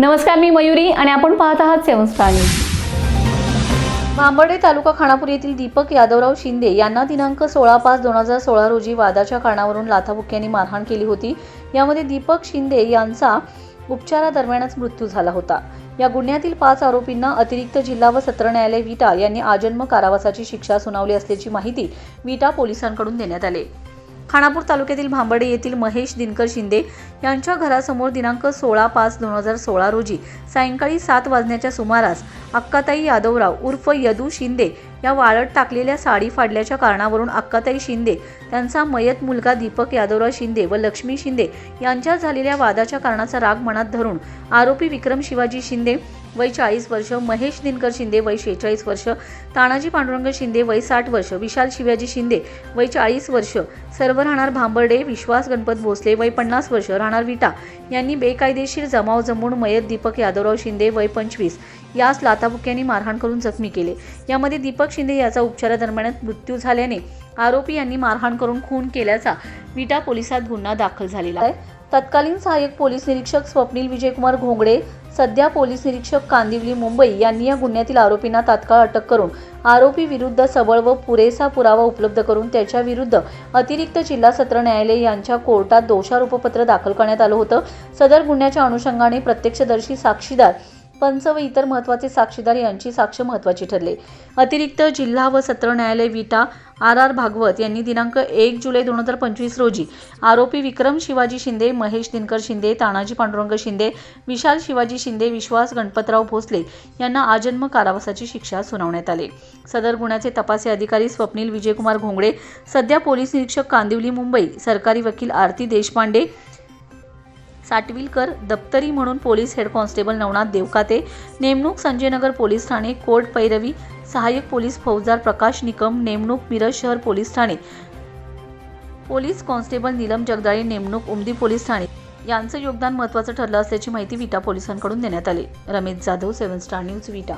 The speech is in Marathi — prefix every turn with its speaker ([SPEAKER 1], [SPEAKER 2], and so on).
[SPEAKER 1] नमस्कार मी मयुरी आणि आपण पाहत आहात seven star news. Bhambarde taluka Khanapur येथील दीपक यादवराव शिंदे यांना दिनांक सोळा पाच दोन हजार सोळा रोजी वादाच्या कारणावरून लाथाबुक्यांनी मारहाण केली होती. यामध्ये दीपक शिंदे यांचा उपचारादरम्यानच मृत्यू झाला होता. या गुन्ह्यातील पाच आरोपींना अतिरिक्त जिल्हा व सत्र न्यायालय विटा यांनी आजन्म कारावासाची शिक्षा सुनावली असल्याची माहिती विटा पोलिसांकडून देण्यात आली. खानापूर तालुक्यातील भांबडे येथील महेश दिनकर शिंदे यांच्या घरासमोर दिनांक सोळा पाच दोन हजार सोळा रोजी सायंकाळी सात वाजण्याच्या सुमारास अक्काताई यादवराव उर्फ यदू शिंदे या वाळत टाकलेल्या साडी फाडल्याच्या कारणावरून अक्काताई शिंदे त्यांचा मयत मुलगा दीपक यादवराव शिंदे व लक्ष्मी शिंदे यांच्या झालेल्या वादाच्या कारणाचा राग मनात धरून आरोपी विक्रम शिवाजी शिंदे वय चाळीस वर्ष महेश दिनकर शिंदे वय शेहेचाळीस वर्ष तानाजी पांडुरंग शिंदे वय साठ वर्ष विशाल शिवाजी शिंदे वय चाळीस वर्ष सर्व राहणार भांबर्डे विश्वास गणपत भोसले वय पन्नास वर्ष राहणार विटा. यांनी बेकायदेशीर जमाव जमून मयत दीपक यादवराव शिंदे वय पंचवीस. यास लाताबुक्यांनी मारहाण करून जखमी केले. यामध्ये दीपक शिंदे याचा उपचारादरम्यान मृत्यू झाल्याने आरोपी यांनी मारहाण करून खून केल्याचा विटा पोलिसात गुन्हा दाखल झालेला आहे. तत्कालीन सहाय्यक पोलीस निरीक्षक स्वप्नील विजयकुमार घोंगडे सध्या पोलीस निरीक्षक कांदिवली मुंबई यांनी या गुन्ह्यातील आरोपींना तात्काळ अटक करून आरोपी विरुद्ध सबळ व पुरेसा पुरावा उपलब्ध करून त्याच्या विरुद्ध अतिरिक्त जिल्हा सत्र न्यायालय यांच्या कोर्टात दोषारोपपत्र दाखल करण्यात आलं होतं. सदर गुन्ह्याच्या अनुषंगाने प्रत्यक्षदर्शी साक्षीदार पंच व इतर महत्त्वाचे साक्षीदार यांची साक्ष महत्त्वाची ठरले. अतिरिक्त जिल्हा व सत्र न्यायालय विटा आर आर भागवत यांनी दिनांक एक जुलै दोन हजार पंचवीस रोजी आरोपी विक्रम शिवाजी शिंदे महेश दिनकर शिंदे तानाजी पांडुरंग शिंदे विशाल शिवाजी शिंदे विश्वास गणपतराव भोसले यांना आजन्म कारावासाची शिक्षा सुनावण्यात आली. सदर गुन्ह्याचे तपासी अधिकारी स्वप्नील विजयकुमार घोंगडे सध्या पोलीस निरीक्षक कांदिवली मुंबई सरकारी वकील आरती देशपांडे साटविलकर दप्तरी म्हणून police head constable Navnath Devkate नेमणूक संजयनगर पोलीस ठाणे कोर्ट पैरवी सहाय्यक पोलीस फौजदार प्रकाश निकम नेमणूक मिरज शहर पोलीस ठाणे. पोलीस कॉन्स्टेबल नीलम जगदाळे नेमणूक उमदी पोलीस ठाणे. यांचं योगदान महत्त्वाचं ठरलं असल्याची माहिती विटा पोलिसांकडून देण्यात आली. Ramesh Jadhav seven star news Vita.